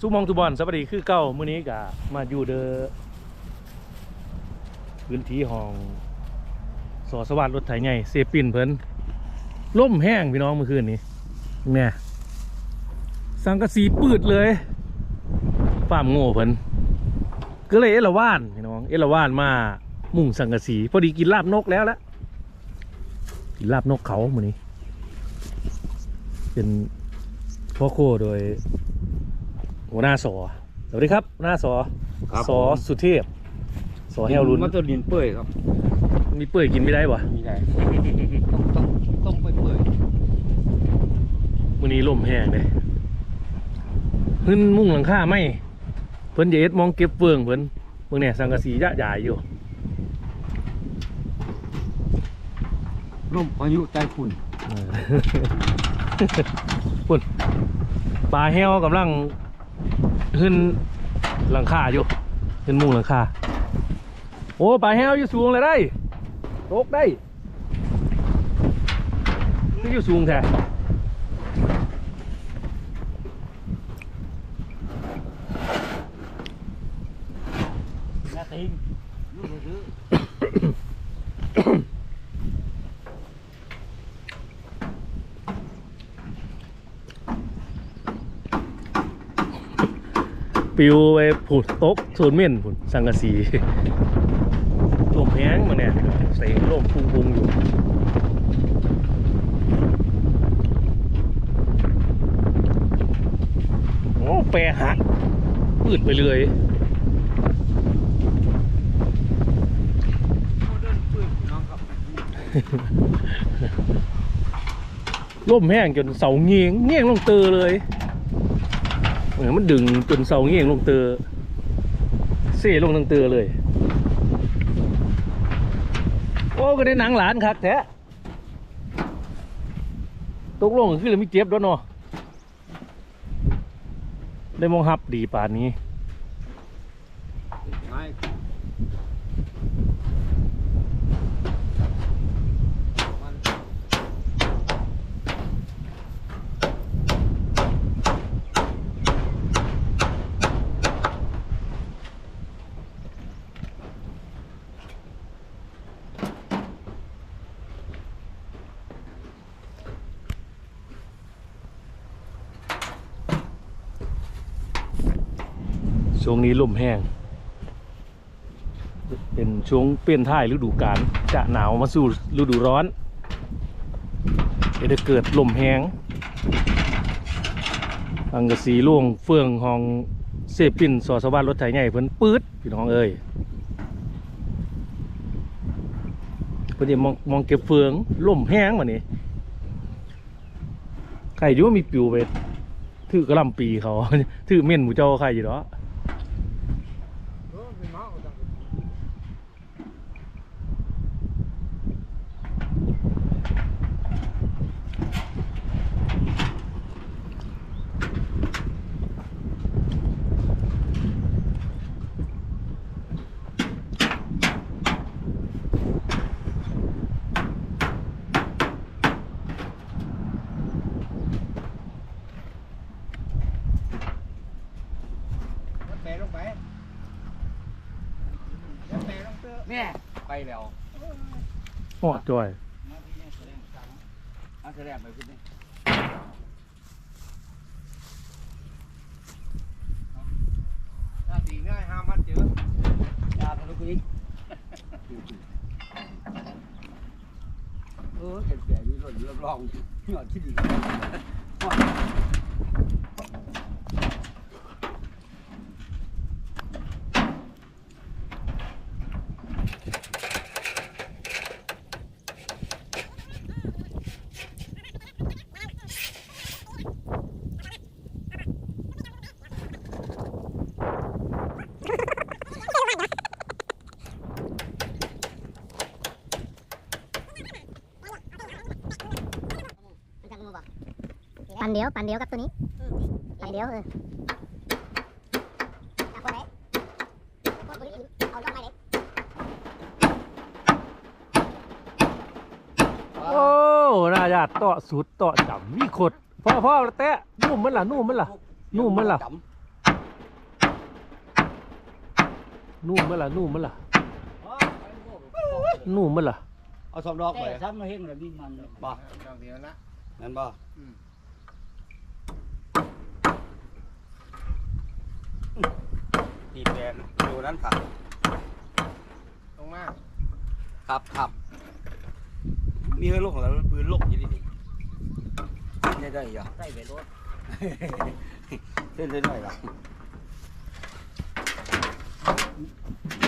สุมองทุบอลสวัสดีคือเก้ามื้อนี้กะมาอยู่เดอพื้นที่ของสอสวัสดิ์รถไถใหญ่เซปินเพิ่นล่มแห้งพี่น้องเมื่อคืนนี้เนี่ยสังกะสีปืดเลยฟาร์มโง่เพิ่นก็เลยเอละว่านพี่น้องเอละว่านมามุ่งสังกะสี พอดีกินลาบนกแล้วละกินลาบนกเขาเมื้อนี้ เป็นพ่อโคโดย หัวหน้าสอสวัสดีครับหัวหน้าสอครับสอผม สุเทพสอแฮวรุนมันจะดินเปื่อยครับมีเปื่อยกินไม่ได้วะมีได้ต้องต้องต้องเปื่อยเปื่อยมื้อนี้ลมแห้งเลยขึ้นมุ่งหลังคาไหมเพิ่นจะเอ็ดมองเก็บเฟืองเพิ่นเบิ่งเนี่ยสังกะสียะใหญ่อยู่ ร่มอายุใต้ฝุ่นเออพุ่นปลาแฮวกำลัง ขึ้นหลังคาอยู่ขึ้นมุงหลังคาโอ้ปลาแห้วอยู่สูงเลยได้ตกได้นี่อยู่สูงแท้ แม่ติงลูกซื้อ ปิวไปผุดตกศูนย์เม่นผุดสังกะสีลมแห้งมาเนี่ยใส่ลมพุงพุงๆอยู่โอ้แปรหักปืดไปเลยเดินเปื่อยน้องครับลมแห้งจนเสาเงียงเงียงลงเตอเลย เหมือนมันดึงจนเสาเงี้ยงลงเตอเสียลงทางเตอเลย โอ้ก็ได้หนังหลานคักแท้ตกลงคือเลยไม่เจ็บด้วยเนาะได้มองหับดีป่านนี้ ลมแห้ง เป็นช่วงเปลี่ยนท่ายฤดูกาลจะหนาวมาสู่ฤดูร้อนจะเกิดลมแห้งอังกสีล่วงเฟืองของเซปินสอสวัสดิ์รถไถใหญ่เพิ่นปื๊ดพี่น้องเอ้ยเพิ่นมองมองเก็บเฟืองลมแห้งมานี่ใครอยู่ว่ามีปิวไปถือกระลำปีเขาถือเม่นหมูเจ้าใครอยู่เนาะ เออเป็นหมาเอาจัง แปลลงไปแปลลง เตอร์เนี่ยไปแล้วหอดจอยเอาแสดงไปขึ้นนี่ถ้าตีง่ายห้ามมัดเจอยาทะลุอีกเออเห็นแก่อยู่ส่วนเรื่องรองหยอดคิดดี ปันเดียวปันเดียวกับตัวนี้ปันเดียวเออโอ้น่าญาติต่อสุดต่อจำมีขดพ่อพ่อแตะนุ่มมันล่ะนุ่มมันล่ะนุ่มมันล่ะนุ่มเมื่อล่ะนุ่มเมื่อล่ะนุ่มเมื่อล่ะเอาสองดอกไปแต่ซ้ำมาเฮงแล้วมีมันบ่ดอกเดียวนะนั่นบ่ อืม ตีแปลนอยู่นั้นครับตรงมาครับครับมีเฮ้ยลูกของเราปืนลูกอยี่นี่ได้ได้ยังใส่ไปรถเส้นได้หน่อยละดึง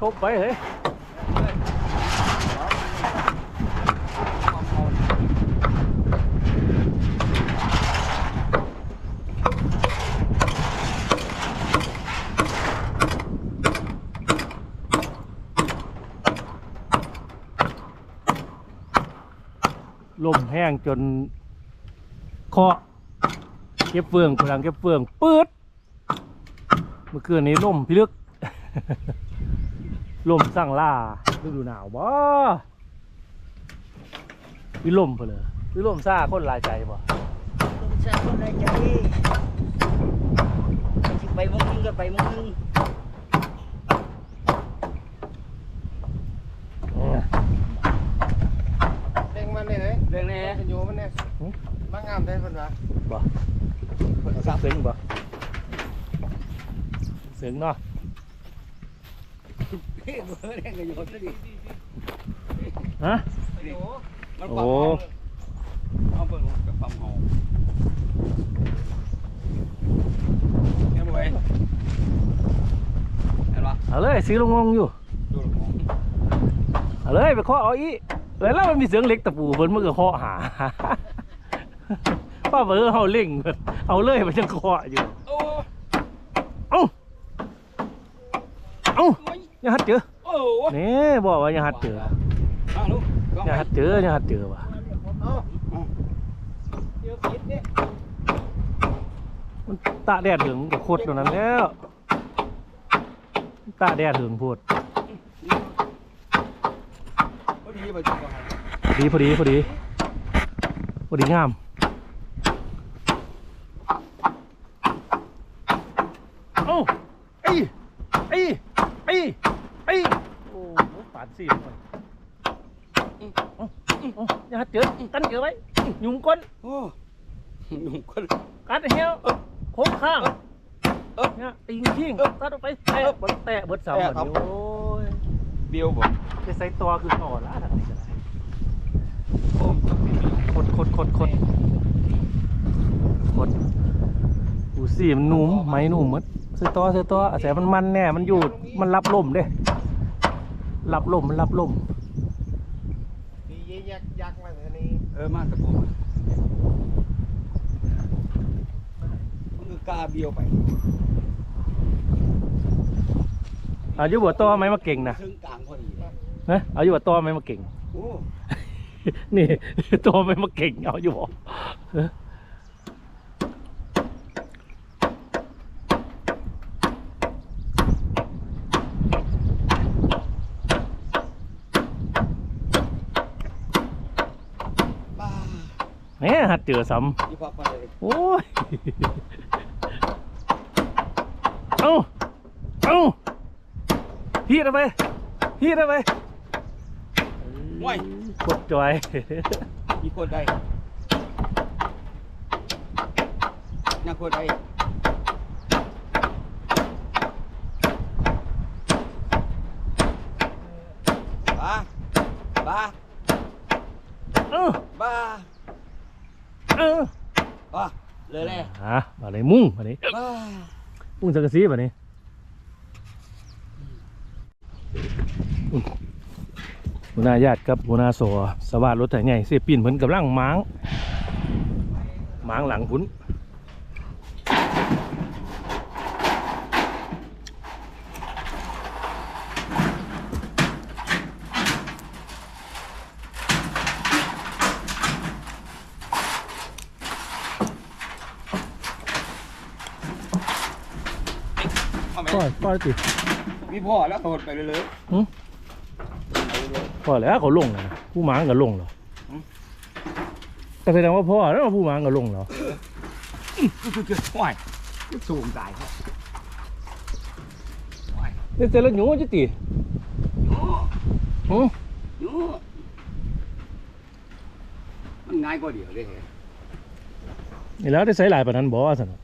ทบไปเฮ้ยลมแห้งจนเคาะเก็บเฟืองพลังเก็บเฟืองปืดเมื่อคืนนี้ลมพิลึก ลมสั่งล่าฤดูหนาวบ่วิลมเพนเลยวิลมซ่าคนหลายใจบ่ต้องใส่คนในใจสิไปมึงนึงก็ไปมึงนึงเด้งมันเลยเลยเรื่องนี้เป็นโยมันเนี่ยบางงามได้เพิ่นวะบ่เสียงบ่เสียงเนาะเฮ้ยเบอร์แดงก็อยู่ที่นี่ฮะเป็นโยมันโอ้ปั๊มเอาเบิ่งกับปั๊มหอเห็นบ่เว้ยเห็นปะเอาเลยสีลงงอยู่ดูหลงเอาเลยไปเคาะเอาอีแล้วแล้วมันมีเสียงเล็กตะปูเพิ่นมันก็เคาะหาป้าเบอร์เฮาเล่งเพิ่นเอาเลยมันยังเคาะอยู่ โอ้ เอ้าเอ้าอย่าหัดเจอโอ้นี่บอกว่าอย่าหัดเจอฟังลูกกล้องอย่าไปหัดเจออย่าหัดเจอว่ะเอ้าเดี๋ยวผิดเนี่ยมันตาแดดถึงก็โคตรตรงนั้นแล้ว ตาแดดถึงพูดพอดีไปจุดก่อนดีพอดีพอดีพอดีงามเอ้าไอ้ไอ้ไอ้ไอ้โอ้โหปาดสิมันเอ้าเอ้าอย่าหัดเจอกันเจอไว้ยุงก้น โอ้หนุ่มคน กัดเหี้ยวโค้งข้างเนี่ยติงทิ้งตัดออกไปแตะเบิ ดแตะเบิดเสาหมดโอ้ยเบี้ยวบ่จะใส่ตัวคือต่อละทางนี้ก็ได้โอ้จบปีนี้คดคดคดคดคดอูซี่มันนุ่มไหมนุ่มหมดเสื้อตัวเสื้อตัวอาศัยมันมันแน่มันอยู่มันรับลมเด้รับลมมันรับลมดีเยยักยักมาทีนี้เออมาตะโกนมันคือกล้าเบี้ยวไปเอาอยู่บ่ตัวไหมมาเก่งนะซึ่งกลางพอดีเลยฮะเอาอยู่บ่ตัวไหมมาเก่ง โอ้นี่ตัวไหมมาเก่งเอาอยู่บ่ฮะบ้าแหมหัดเจอซ้ยี่พักมาเลยำโอ้ย เอ้า เอ้า ฮีดเอาไปฮีดเอาไปห่วยกดจอย มีคนใดนักคนใดบ้าบ้าเอ้าบ้าเอ้าบ้าเลยเลยฮะมาเลยมุ่งมาเลยบ้า มุ่งสังกะสีมาเลย หัวหน้าญาติกับหัวหน้าโสสวัสดรถไถใหญ่เสียปิ่นเพิ่นกำลังม้างม้างหลังพุ่นเอาไหมก็ก็ติมีพ่อแล้วโดดไปเลยเลยพ อแล้วเขาลงแล้วนะผู้ม้างก็ลงเหรอก็แสดงว่าพ่อแล้วผู้ม้างก็ลงเหรอห่วยสูงตายครับนี่เจริญหนูจิติหือยูมันง่ายกว่าเดียวเลยเห็นนี่แล้วได้ใส่หลายปานนั้นบ่สนนะ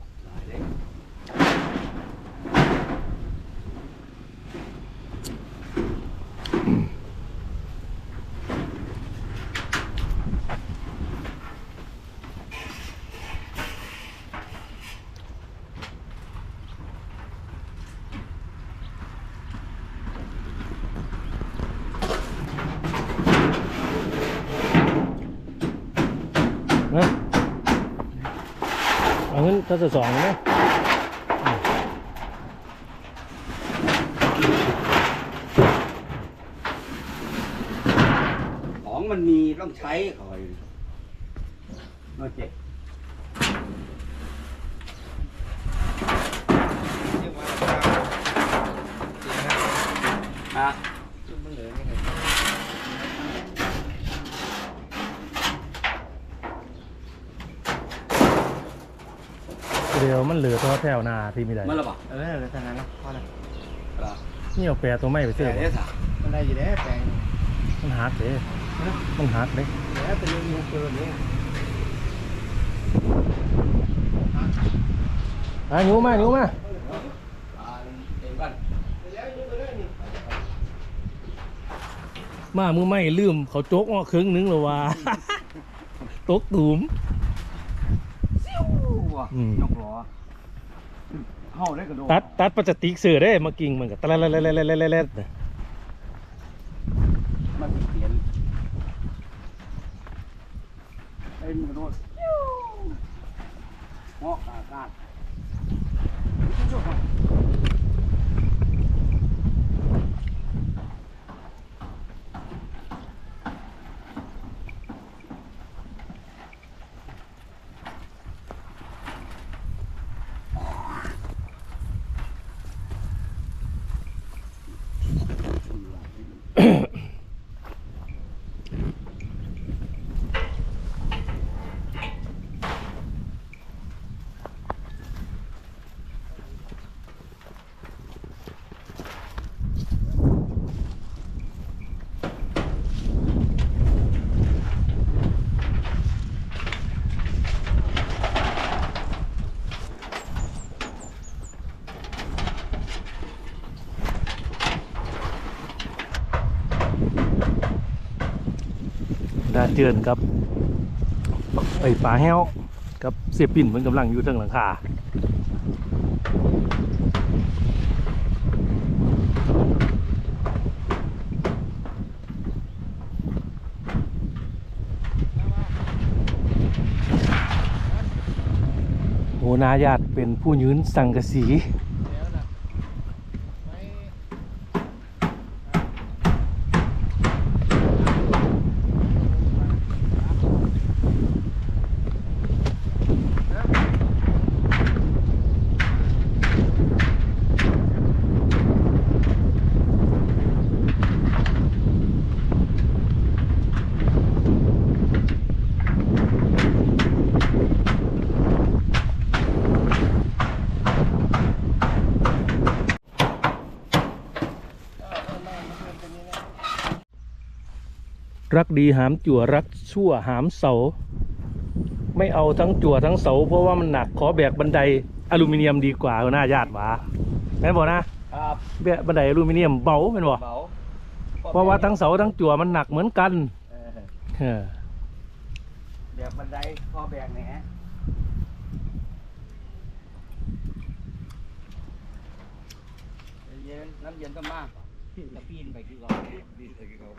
เอาเงินถ้าะสองนะของมันมีต้องใช้คอยนอเจ็บฮะ ดี๋ยวมันเหลือตัวแถวหนาที่มีได้มันระบาดเออแล้วแต่นั้นนะพอละเหรอนี่เอาแปรตัวไม่ไปเสื้อแต่บ่เนี่ยสามันได้อยู่แล้วแปลงมันหักเด้มันหักเด้แล้วเป็นลูกยูเกินนี่อะหนูมาหนูมาอ่าเองบ้านมามือไม่ลืมเขาโจกออกครึ่งนึงแล้วว่าตกตูม ว่ะอืม ยกล้อเฮาได้กระโดดตัดตัดปลาสติกเสือได้มากิ่งมันก็ตะละละละละละละละมันเขียนเอ็นกระโดดเหาะอากาศ เจือนกับไอ้ปลาแห้วกับเสียปิ่นมันกำลังอยู่ทั้งหลังคาโหนาญาติเป็นผู้ยืนสังกะสี รักดีหามจั่วรักชั่วหามเสา ไม่เอาทั้งจั่วทั้งเสา เพราะว่ามันหนักขอแบกบันไดอลูมิเนียมดีกว่าหัวหน้าญาติหวาแม่นบอกนะครับแบกบันไดอลูมิเนียมเบาเป็นบ่เบาเพราะว่าทั้งเสาทั้งจั่วมันหนักเหมือนกันเออเออแบบบันไดพอแบกเนี่ยฮะเย็นน้ำเย็นก็มากจะปีนไปคือเราดีเลยเขา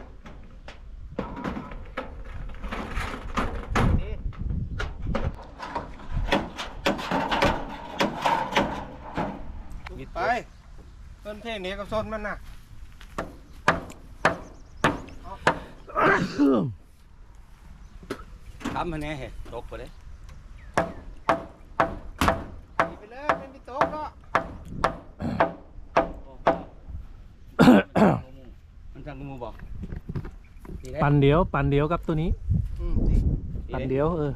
ต้นเทศนี้กับโซนมันน่ะทำให้แน่เห็ดตกไปเลยหนีไปเลยไม่มีโต๊ะก็มันสั่งกูมูบอกดีได้ปันเดียว ปันเดียวกับตัวนี้ อืมดีปันเดียวเออ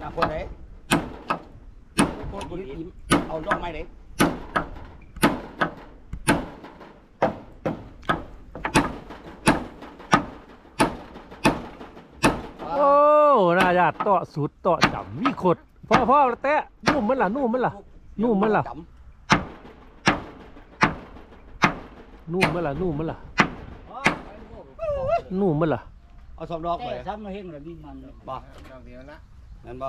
หน้าคนไหนคนคนอิ่ม เอาลงไม้เด็กโอ้น่าญาติตาะสุดตาะจำมีขดพ่อพ่อแตะนุ่มมันล่ะนุ่มมันล่ะ นุ่มมั้ยล่ะ นุ่มมันล่ะนุ่มมันล่ะนุ่มมันล่ะเอาสองดอกไปแต่ซ้ำมาเห็นแล้วมีมันบ่ดอกเดียวนะนั่นบ่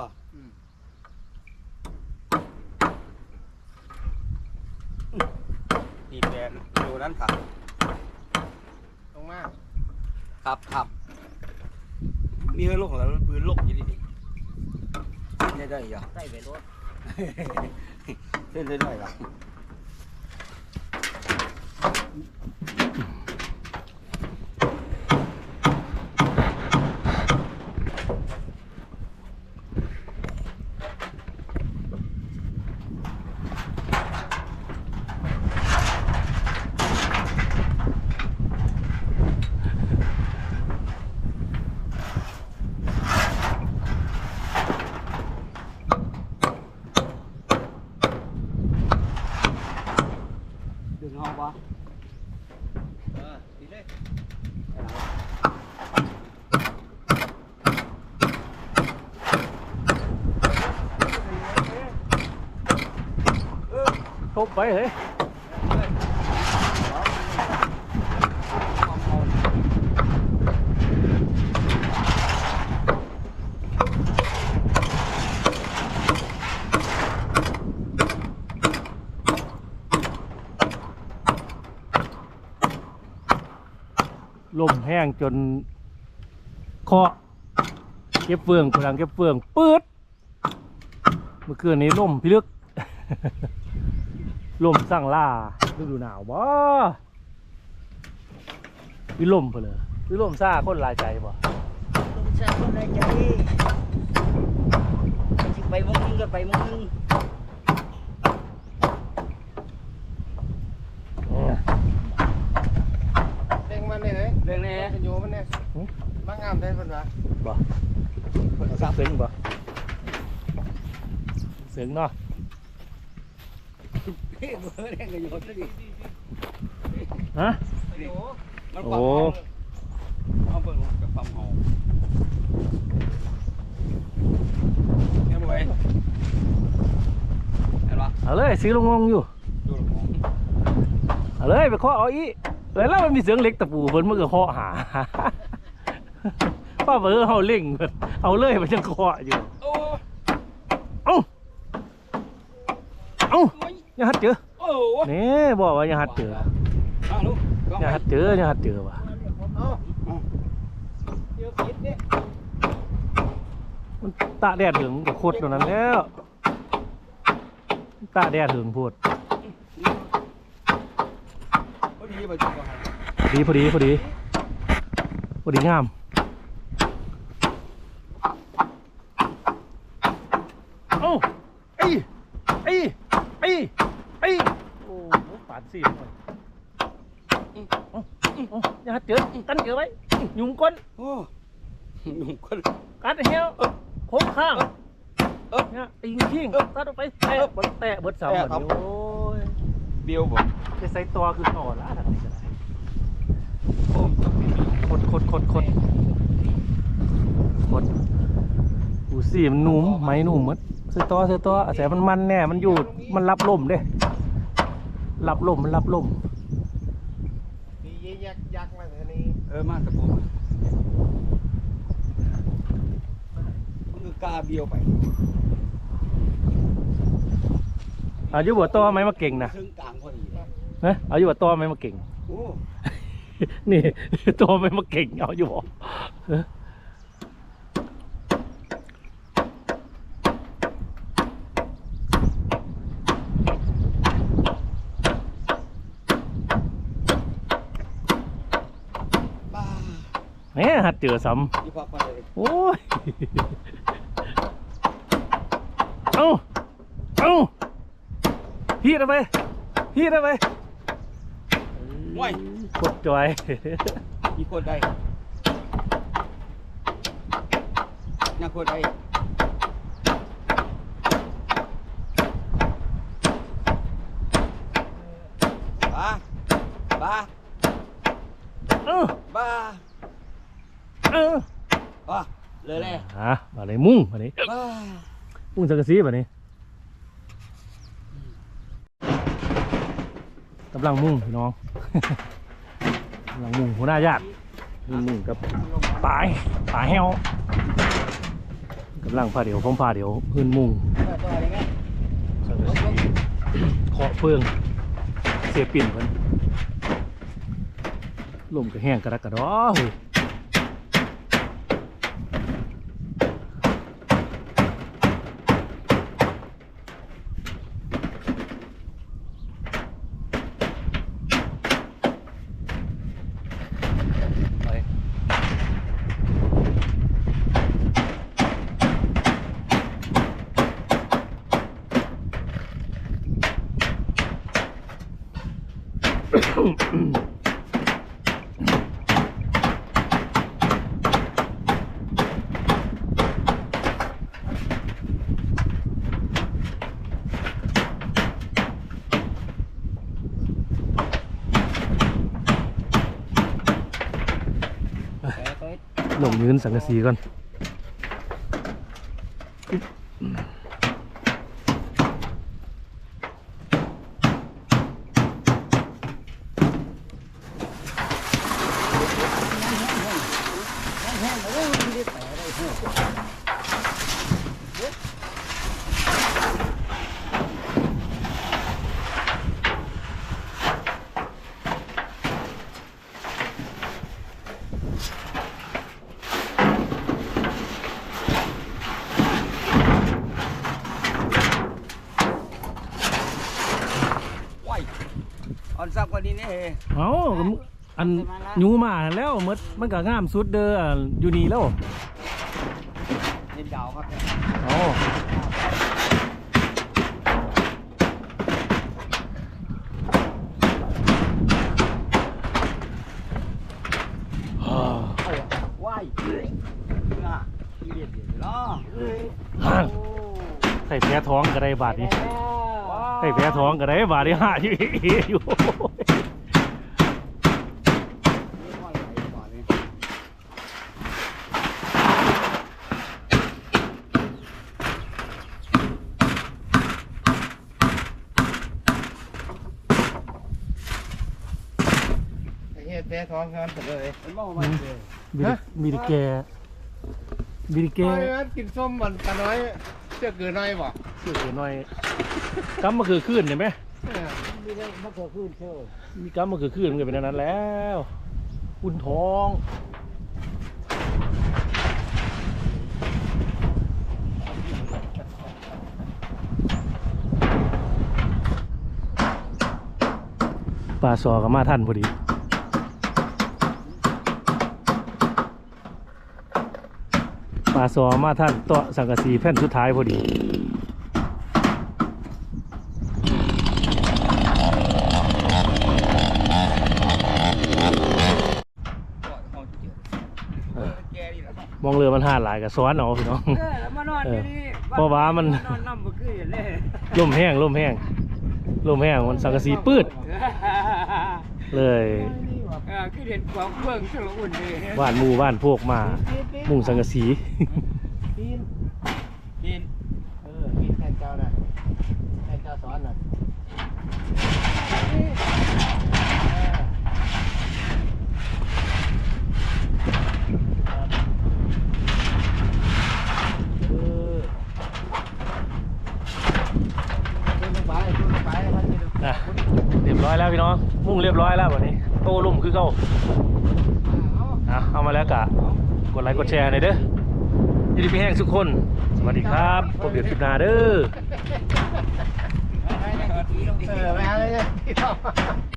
อืมตีแปลงอยู่นั้นครับตรงมา ครับครับ มีเฮ้ยลูกของเราปืนลูกอยี่ดีๆได้ได้เหรอใส่ไปรถเส้นได้ได้เหรอ ดึงเอาวะ เออดีเลย ทบ ไปเฮ้ยลมแห้งจนเคาะเก็บเฟืองกำลังเก็บเฟืองปื๊ดเมื่อคืนนี้ลมพิลึก ลมสั่งล่าฤดูหนาวบ่วิลมเพนเลยวิลมซ่าคนหลายใจบ่ต้องใช้คนในใจสิไปมึงนึงก็ไปมึงนึงเด้งมันเลยเลยเรื่องนี้เป็นโยมันเนี่ยบางงามได้เพิ่นวะบ่เสียงบ่เสียงเนาะ เบอร์แดงกันอยู่ที่นี่ฮะ มันโอ้ปั๊มเอาเปิดกับปั๊มเอาเนี่ยบ่ไอ้เห็นปะเอาเลยซื้อลงงงอยู่ดูหลงเอาเลยไปเคาะเอาอีแล้วแล้วมันมีเสียงเล็กตะปูเพิ่นมันก็เคาะหา ป้าเบอร์เฮาเล่งเพิ่นเอาเลยมันยังเคาะอยู่โอ้ เอ้าเอ้า อย่าหัดเจอโอ้นี่บอกว่าอย่าหัดเจอเอาลูกกล้องอย่าไปหัดเจออย่าหัดเจอว่ะเอ้าเดี๋ยวผิดเนี่ยมันตาแดดถึงกับโคตรตรงนั้นแล้วตาแดดถึงพูดพอดีไปจุดก่อนดีพอดีพอดีพอดีงามเอ้าไอ้ไอ้ไอ้ไอ้โอ้โหปาดสิเอ้าเอ้าอย่าหัด เจอกันเจอไว้ยุงก้นโอ้หนุ่มคนกัดเหี้ยวโค้งข้างเอ๊ะเนี่ยติงทิ้งตัดออกไปแตะเบิดแตะเบิดสามแตะเบิดครับโอ้ยเบี้ยวบ่ไปใส่ตัวคือต่อละทางนี้ก็ได้โอ้คดคดคดคดคดอูซี่มันนุ่มไหมนุ่มหมัดใส่ตัวใส่ตัวอาศัยมันมันแน่มันอยู่มันรับลมเด้รับลมมันรับลม ดีเยยักยักมา เท่านี้เออมาตะปูมันคือกาเบี้ยวไปอายุบ่ตัวไหมมาเก่งนะซึ่งกลางพอดีนะอายุบ่ตัวไหมมาเก่ง โอ้ นี่ตัวไหมมาเก่งเอาอยู่บ่เออ แห มหัดเจอซ้ยี่พักมาเลยำโอ้ย เอาเอาฮีดเอาไปฮีดเอาไปว้ยกดจอยมีคนใดน่าคนใดบ้าบ้าเอ้าบ้า เอ้าเลยเลยอะมาเลยมุ่งมาเลยมุ่งสังกะสีแบบนี้กำลังมุ่งพี่น้องกำลังมุ่งหัวหน้าญาติมุ่งกับปลายปลายแห้วกำลังพาเดี๋ยวพร้อมพาเดี๋ยวขึ้นมุ่งเลยไงสังกะสีเคาะเฟืองเสียปิ่นเพิ่นลมก็แห้งกระดักกระดอเฮ้ย ไป ลงยืนสังกะสีก่อน ว้ยอ่อนซับกว่านี้นี่เฮ้ เอาก็มึอัน ยูมาแล้วมดมันก็งามสุดเด้ออยู่นี่แล้วเห็นดาวครับเนี่ยเอาฮ่าว้ายน่ะที่เรียนเดี๋ยวเนาะฮ่าใส่แพ้ท้องก็ได้บาทนี้ใส่แพ้ท้องก็ได้บาทนี้ห้าอยู่อยู่ ไอ้เหี้ยแพ้ท้องกันเลยมันบอกว่าเลยมีดิมีดิแกมีดิแกแกกินส้มมันตาน้อยเจ้าเกินน้อยบ่เสือเสือหน่อยกำมาคือขึ้นเห็นไหมไม่ได้มาเกิดขึ้นเชื่อมีกำมาคือขึ้นมันก็เป็นอันนั้นแล้วอุ่นท้องปลาซอกับมาท่านพอดี ปลาซอมาท่านโตะสังกะสีแผ่นสุดท้ายพอดีแกนี่แหละมองเรือมันห่านหลายกับซ้อนเอาพี่น้อง เออแล้วมานอนที่นี่เพราะว่ามัน นอนน้ำบ่คือเลยลมแห้งลมแห้งลมแห้งมันสังกะสีปืดเลยเออ คือเห็นความเบิ่งสลอุ่นเลย บ้านหมู่บ้านพวกมา มุ่งสังกะสี ปีน กิน เออปีนแทนเจ้าน่ะแทนเจ้าสอนน่ะ เออ ขึ้นลงไปขึ้นลงไปมันจะ นะเรียบร้อยแล้วพี่น้อง มุ่งเรียบร้อยแล้ววันนี้ โตลุ่มคือเก่าอะเอามาแล้วกะ กดแชร์หน่อยเด้อยินดีพี่แห้งทุกคน สวัสดีครับพบเดี๋ยวคลิปหน้าเด้อ เออไปหาเลยเนี่ย